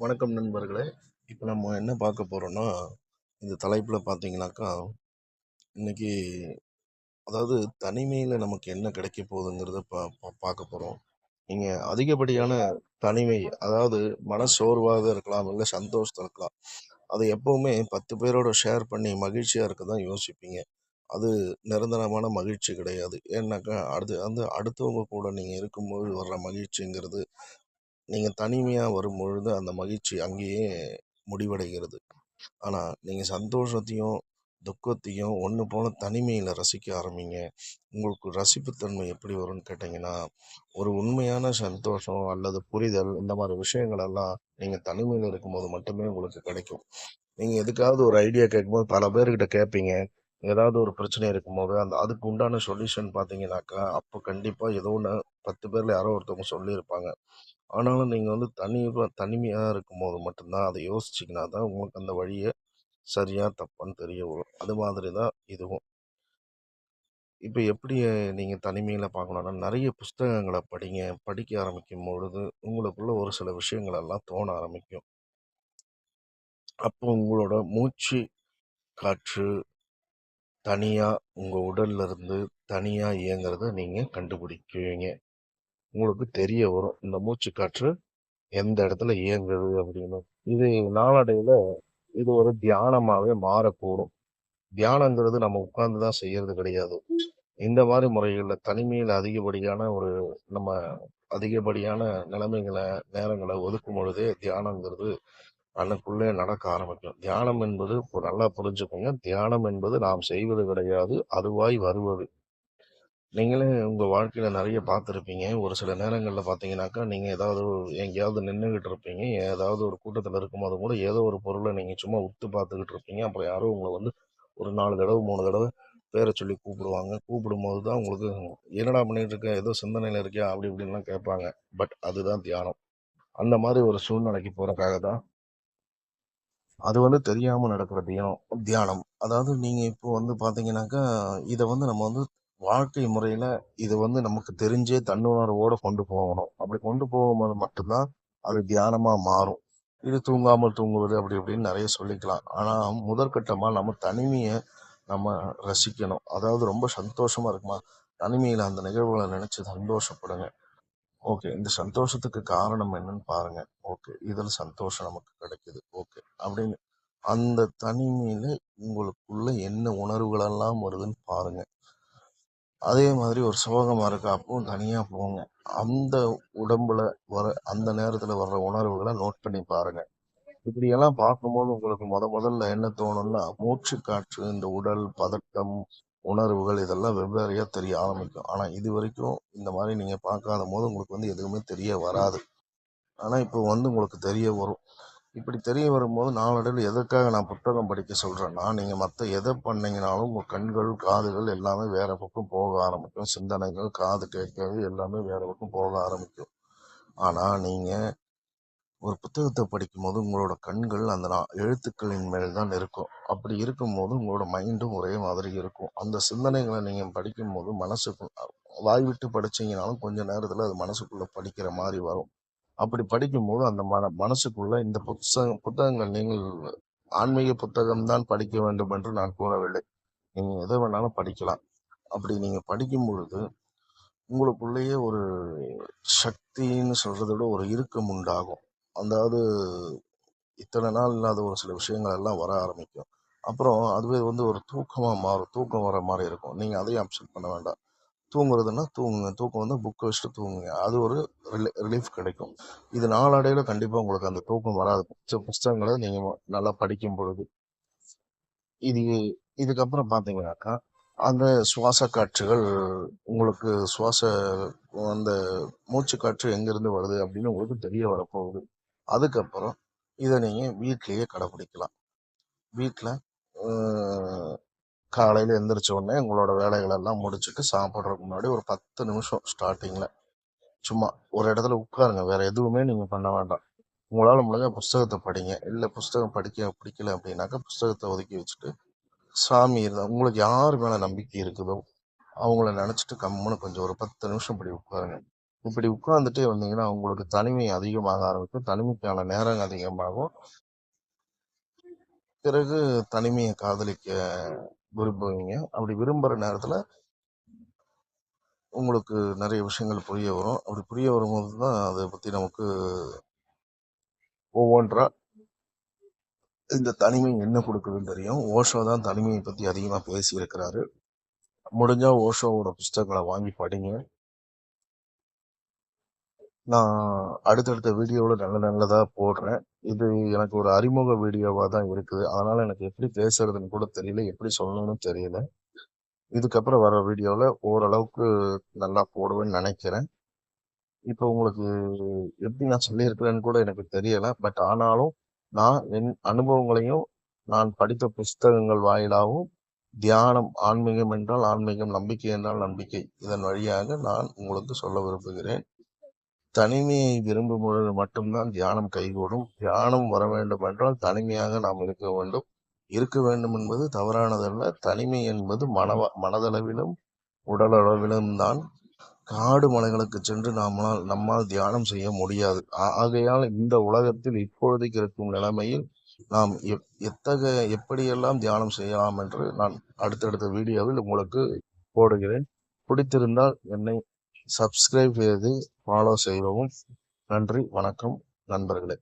வணக்கம் நண்பர்களே! இப்போ நம்ம என்ன பார்க்க போகிறோன்னா இந்த தலைப்பில் பார்த்தீங்கன்னாக்கா, இன்னைக்கு அதாவது தனிமையில் நமக்கு என்ன கிடைக்க போகுதுங்கிறத பா பா பார்க்க போகிறோம் நீங்கள் அதிகப்படியான தனிமை, அதாவது மனசோர்வாக இருக்கலாம், இல்லை சந்தோஷத்தில் இருக்கலாம். அது எப்போவுமே பத்து பேரோட ஷேர் பண்ணி மகிழ்ச்சியாக இருக்க தான் யோசிப்பீங்க. அது நிரந்தரமான மகிழ்ச்சி கிடையாது. ஏன்னாக்கா, அது அந்த அடுத்தவங்க கூட நீங்கள் இருக்கும்போது வர்ற மகிழ்ச்சிங்கிறது, நீங்கள் தனிமையாக வரும்பொழுது அந்த மகிழ்ச்சி அங்கேயே முடிவடைகிறது. ஆனால் நீங்கள் சந்தோஷத்தையும், துக்கத்தையும் ஒன்று போல தனிமையில் ரசிக்க ஆரம்பிங்க. உங்களுக்கு ரசிப்புத்தன்மை எப்படி வரும்னு கேட்டிங்கன்னா ஒரு உண்மையான சந்தோஷம் அல்லது புரிதல் இந்த மாதிரி விஷயங்களெல்லாம் நீங்கள் தனிமையில் இருக்கும்போது மட்டுமே உங்களுக்கு கிடைக்கும். நீங்கள் எதுக்காவது ஒரு ஐடியா கேட்கும்போது பல பேர்கிட்ட கேட்பீங்க. ஏதாவது ஒரு பிரச்சனை இருக்கும்போது, அந்த அதுக்கு உண்டான சொல்யூஷன் பார்த்தீங்கன்னாக்கா, அப்போ கண்டிப்பாக ஏதோ ஒன்று பத்து பேரில் யாரோ ஒருத்தவங்க சொல்லியிருப்பாங்க. ஆனாலும் நீங்கள் வந்து தனிவா தனிமையாக இருக்கும்போது மட்டும்தான் அதை யோசிச்சிங்கன்னா தான் உங்களுக்கு அந்த வழியை சரியாக தப்பான்னு தெரிய வரும். அது மாதிரி தான் இதுவும். இப்போ எப்படி நீங்கள் தனிமையில் பார்க்கணுன்னா நிறைய புஸ்தகங்களை படிங்க. படிக்க ஆரம்பிக்கும் பொழுது, உங்களுக்குள்ள ஒரு சில விஷயங்களெல்லாம் தோண ஆரம்பிக்கும். அப்போ உங்களோட மூச்சு காற்று தனியாக உங்கள் உடல்ல இருந்து தனியா இயங்குறத நீங்கள் கண்டுபிடிக்குவீங்க. உங்களுக்கு தெரிய வரும். இந்த மூச்சு காற்று எந்த இடத்துல இயங்குது அப்படின்னு. இது நாளடைவில் இது ஒரு தியானமாகவே மாறக்கூடும். தியானங்கிறது நம்ம உட்கார்ந்து தான் செய்யறது கிடையாது. இந்த மாதிரி முறைகளில் தனிமையில் அதிகப்படியான ஒரு நம்ம அதிகப்படியான நிலைமைகளை நேரங்களை ஒதுக்கும் பொழுதே தியானங்கிறது அன்னைக்குள்ளே நடக்க ஆரம்பிக்கும். தியானம் என்பது நல்லா புரிஞ்சுக்கோங்க. தியானம் என்பது நாம் செய்வது கிடையாது. அதுவாய் வருவது. நீங்களே உங்கள் வாழ்க்கையில் நிறைய பார்த்துருப்பீங்க ஒரு சில நேரங்களில் பார்த்தீங்கன்னாக்கா, நீங்கள் ஏதாவது எங்கேயாவது நின்றுக்கிட்டு இருப்பீங்க. ஏதாவது ஒரு கூட்டத்தில் இருக்கும்போது கூட ஏதோ ஒரு பொருளை நீங்கள் சும்மா உத்து பார்த்துக்கிட்டு இருப்பீங்க. அப்புறம் யாரோ உங்களை வந்து ஒரு நாலு தடவை மூணு தடவை பேரை சொல்லி கூப்பிடுவாங்க. கூப்பிடும்போது தான் உங்களுக்கு "என்னடா பண்ணிகிட்டு இருக்க? ஏதோ சிந்தனையில் இருக்கியா?" அப்படி இப்படின்லாம் கேட்பாங்க. பட் அதுதான் தியானம். அந்த மாதிரி ஒரு சூழ்நிலைக்கு போகிறக்காக தான் அது வந்து தெரியாமல் நடக்கிற தியானம் தியானம். அதாவது நீங்கள் இப்போ வந்து பார்த்தீங்கன்னாக்கா, இதை வந்து நம்ம வந்து வாழ்க்கை முறையில இது வந்து நமக்கு தெரிஞ்சே தன்னுணர்வோட கொண்டு போகணும். அப்படி கொண்டு போகும்போது மட்டும்தான் அது தியானமா மாறும். இது தூங்காமல் தூங்குவது அப்படி இப்படின்னு நிறைய சொல்லிக்கலாம். ஆனா முதற்கட்டமா நம்ம தனிமையை நம்ம ரசிக்கணும். அதாவது ரொம்ப சந்தோஷமா இருக்குமா, தனிமையில அந்த நிகழ்வுகளை நினைச்சு சந்தோஷப்படுங்க. ஓகே. இந்த சந்தோஷத்துக்கு காரணம் என்னன்னு பாருங்க. ஓகே. இதுல சந்தோஷம் நமக்கு கிடைக்குது. ஓகே. அப்படின்னு அந்த தனிமையில உங்களுக்குள்ள என்ன உணர்வுகளெல்லாம் வருதுன்னு பாருங்க. அதே மாதிரி ஒரு சோகமாக இருக்குது அப்பவும் தனியாக போங்க. அந்த உடம்பில் வர அந்த நேரத்தில் வர்ற உணர்வுகளை நோட் பண்ணி பாருங்கள் இப்படியெல்லாம் பார்க்கும்போது உங்களுக்கு முத முதல்ல என்ன தோணும்னா, மூச்சு காற்று, இந்த உடல் பதட்டம், உணர்வுகள் இதெல்லாம் வெவ்வேறையா தெரிய ஆரம்பிக்கும். ஆனால் இது வரைக்கும் இந்த மாதிரி நீங்கள் பார்க்காத போது உங்களுக்கு வந்து எதுவுமே தெரிய வராது. ஆனால் இப்போ வந்து உங்களுக்கு தெரிய வரும். இப்படி தெரிய வரும்போது நாளடைவில் எதற்காக நான் புத்தகம் படிக்க சொல்கிறேன்னா நீங்கள் மற்ற எதை பண்ணீங்கனாலும் உங்கள் கண்கள், காதுகள் எல்லாமே வேறு பக்கம் போக ஆரம்பிக்கும். சிந்தனைகள், காது கேட்கறது எல்லாமே வேறு பக்கம் போக ஆரம்பிக்கும். ஆனால் நீங்கள் ஒரு புத்தகத்தை படிக்கும்போது உங்களோட கண்கள் அந்த நா எழுத்துக்களின் மேல் தான் இருக்கும். அப்படி இருக்கும்போது உங்களோட மைண்டும் ஒரே மாதிரி இருக்கும். அந்த சிந்தனைகளை நீங்கள் படிக்கும்போது மனசுக்கு வாய் விட்டு படிச்சீங்கனாலும் கொஞ்ச நேரத்தில் அது மனசுக்குள்ளே படிக்கிற மாதிரி வரும். அப்படி படிக்கும்போது அந்த மன மனசுக்குள்ள இந்த புத்தகம் புத்தகங்கள் நீங்கள் ஆன்மீக புத்தகம் தான் படிக்க வேண்டும் என்று நான் கூறவில்லை. நீங்க எதை வேணாலும் படிக்கலாம். அப்படி நீங்க படிக்கும் பொழுது, உங்களுக்குள்ளேயே ஒரு சக்தின்னு சொல்கிறத விட ஒரு இறுக்கம் உண்டாகும். அதாவது இத்தனை நாள் இல்லாத ஒரு சில விஷயங்கள் எல்லாம் வர ஆரம்பிக்கும். அப்புறம் அதுவே வந்து ஒரு தூக்கமாக மாறும். தூக்கம் வர மாதிரி இருக்கும். நீங்கள் அதையும் அப்செட் பண்ண வேண்டாம். தூங்குறதுன்னா தூங்குங்க. தூக்கம் வந்து புக்கை வச்சுட்டு தூங்குங்க. அது ஒரு ரிலீ ரிலீஃப் கிடைக்கும். இது நாளடைவில் கண்டிப்பாக உங்களுக்கு அந்த தூக்கம் வராது. புத்த புஸ்தகங்களை நீங்கள் நல்லா படிக்கும் பொழுது. இது இதுக்கப்புறம் பார்த்தீங்கன்னாக்கா, அந்த சுவாச காற்றுகள் உங்களுக்கு சுவாச அந்த மூச்சு காற்று எங்கேருந்து வருது அப்படின்னு உங்களுக்கு தெரிய வரப்போகுது. அதுக்கப்புறம் இதை நீங்கள் வீட்லேயே கடைப்பிடிக்கலாம். வீட்டில் காலையில் எந்திரிச்ச உடனே உங்களோட வேலைகள் எல்லாம் முடிச்சுட்டு சாப்பிட்றதுக்கு முன்னாடி ஒரு 10 நிமிஷம் ஸ்டார்டிங்கில் சும்மா ஒரு இடத்துல உட்காருங்க. வேறு எதுவுமே நீங்கள் பண்ண வேண்டாம். உங்களால் முடிஞ்சால் புஸ்தகத்தை படிங்க. இல்லை புஸ்தகம் படிக்க பிடிக்கல அப்படின்னாக்கா, புஸ்தகத்தை ஒதுக்கி வச்சுட்டு, சாமி இருந்தால் உங்களுக்கு யார் மேலே நம்பிக்கை இருக்குதோ, அவங்கள நினச்சிட்டு கம்முன்னு கொஞ்சம் ஒரு 10 நிமிஷம் இப்படி உட்காருங்க. இப்படி உட்கார்ந்துட்டே வந்தீங்கன்னா, உங்களுக்கு தனிமை அதிகமாக ஆரம்பிக்கும். தனிமைக்கான நேரம் அதிகமாகும். பிறகு தனிமையை காதலிக்க விரும்புவீங்க. அப்படி விரும்புகிற நேரத்தில் உங்களுக்கு நிறைய விஷயங்கள் புரிய வரும். அப்படி புரிய வரும்போது தான் அதை பற்றி நமக்கு ஒவ்வொன்றா இந்த தனிமை என்ன கொடுக்குதுன்னு தெரியும். ஓஷோ தான் தனிமையை பற்றி அதிகமாக பேசியிருக்கிறாரு. முடிஞ்சால் ஓஷோவோட புஸ்தகங்களை வாங்கி படிங்க. நான் அடுத்தடுத்த வீடியோவில் நல்ல நல்லதாக போடுறேன். இது எனக்கு ஒரு அறிமுக வீடியோவாக தான் இருக்குது. அதனால் எனக்கு எப்படி பேசுறதுன்னு கூட தெரியல. எப்படி சொல்லணும்னு தெரியல. இதுக்கப்புறம் வர வீடியோவில் ஓரளவுக்கு நல்லா போடுவேன்னு நினைக்கிறேன் இப்போ உங்களுக்கு எப்படி நான் சொல்லியிருக்கிறேன்னு கூட எனக்கு தெரியலை பட் ஆனாலும் நான் என் அனுபவங்களையும், நான் படித்த புஸ்தகங்கள் வாயிலாகவும், தியானம், ஆன்மீகம் என்றால் ஆன்மீகம், நம்பிக்கை என்றால் நம்பிக்கை. இதன் வழியாக நான் உங்களுக்கு சொல்ல விரும்புகிறேன். தனிமையை விரும்பும் பொழுது மட்டும்தான் தியானம் கைகூடும். தியானம் வர வேண்டும் என்றால் தனிமையாக நாம் இருக்க வேண்டும். இருக்க வேண்டும் என்பது தவறானதல்ல. தனிமை என்பது மனவ மனதளவிலும், உடலளவிலும் தான். காடு மலைகளுக்குச் சென்று நம்மால் நம்மால் தியானம் செய்ய முடியாது. ஆகையால் இந்த உலகத்தில் இப்பொழுதைக்கு இருக்கும் நிலைமையில் நாம் எப் எத்தகைய எப்படியெல்லாம் தியானம் செய்யலாம் என்று நான் அடுத்தடுத்த வீடியோவில் உங்களுக்கு போடுகிறேன். பிடித்திருந்தால் என்னை சப்ஸ்கிரைப் செய்து ஃபாலோ செய்யவும். நன்றி, வணக்கம் நண்பர்களே!